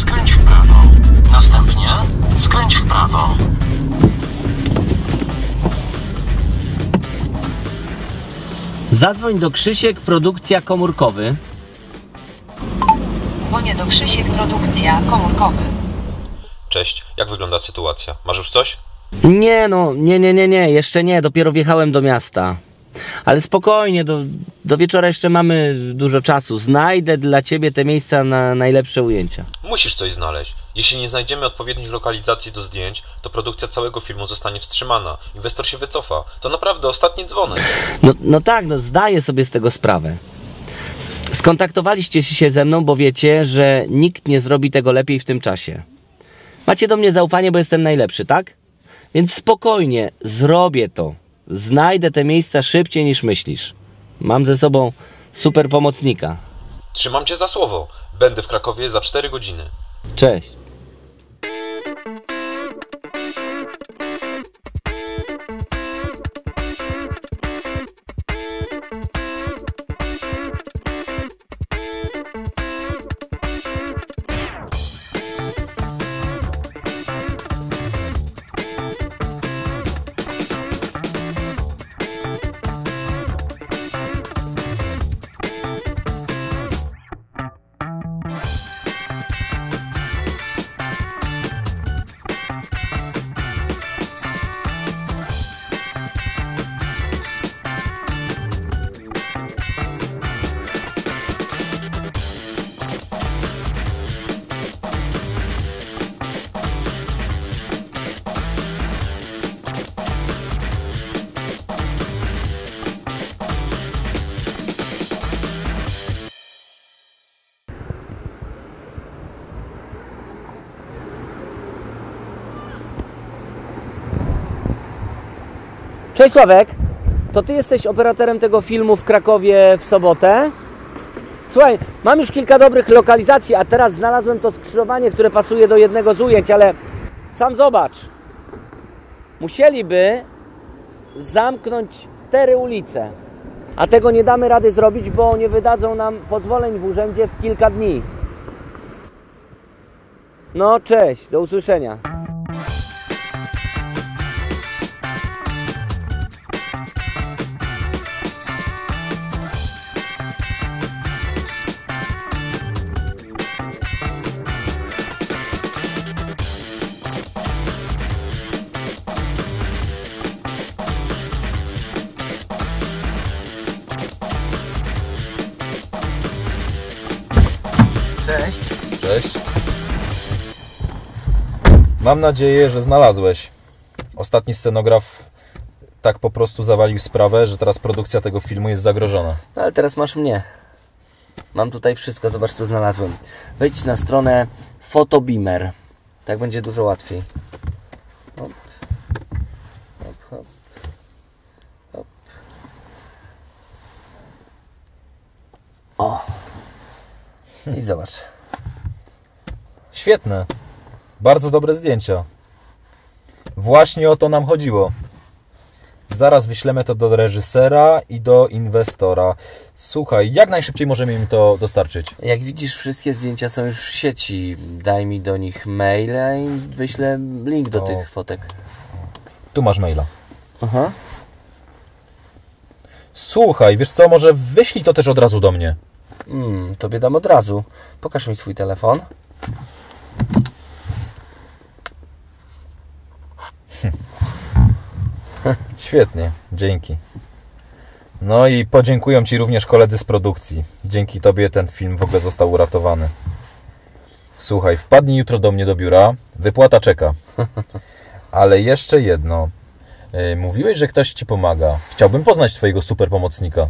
Skręć w prawo. Następnie skręć w prawo. Zadzwoń do Krzysiek Produkcja Komórkowy. Dzwonię do Krzysiek Produkcja Komórkowy. Cześć, jak wygląda sytuacja? Masz już coś? Nie no, nie, nie, nie, nie, jeszcze nie, dopiero wjechałem do miasta. Ale spokojnie, do, do wieczora jeszcze mamy dużo czasu. Znajdę dla ciebie te miejsca na najlepsze ujęcia. Musisz coś znaleźć. Jeśli nie znajdziemy odpowiednich lokalizacji do zdjęć, to produkcja całego filmu zostanie wstrzymana. Inwestor się wycofa. To naprawdę ostatni dzwonek. No, no tak, no zdaję sobie z tego sprawę. Skontaktowaliście się ze mną, bo wiecie, że nikt nie zrobi tego lepiej w tym czasie. Macie do mnie zaufanie, bo jestem najlepszy, tak? Więc spokojnie, zrobię to. Znajdę te miejsca szybciej niż myślisz. Mam ze sobą super pomocnika. Trzymam cię za słowo. Będę w Krakowie za 4 godziny. Cześć. Cześć Sławek, to ty jesteś operatorem tego filmu w Krakowie w sobotę? Słuchaj, mam już kilka dobrych lokalizacji, a teraz znalazłem to skrzyżowanie, które pasuje do jednego z ujęć, ale sam zobacz. Musieliby zamknąć cztery ulice, a tego nie damy rady zrobić, bo nie wydadzą nam pozwoleń w urzędzie w kilka dni. No, cześć, do usłyszenia. Cześć. Cześć. Mam nadzieję, że znalazłeś. Ostatni scenograf tak po prostu zawalił sprawę, że teraz produkcja tego filmu jest zagrożona. No ale teraz masz mnie. Mam tutaj wszystko, zobacz co znalazłem. Wejdź na stronę Photobeamer. Tak będzie dużo łatwiej. Hop. Hop, hop. Hop. O. I zobacz. Świetne. Bardzo dobre zdjęcia. Właśnie o to nam chodziło. Zaraz wyślemy to do reżysera i do inwestora. Słuchaj, jak najszybciej możemy im to dostarczyć? Jak widzisz, wszystkie zdjęcia są już w sieci. Daj mi do nich maila i wyślę link do O. tych fotek. Tu masz maila. Aha. Słuchaj, wiesz co, może wyślij to też od razu do mnie. Mm, tobie dam od razu. Pokaż mi swój telefon. Świetnie, dzięki. No i podziękują Ci również koledzy z produkcji. Dzięki Tobie ten film w ogóle został uratowany. Słuchaj, wpadnij jutro do mnie do biura, wypłata czeka. Ale jeszcze jedno. Yy, Mówiłeś, że ktoś Ci pomaga. Chciałbym poznać Twojego super pomocnika.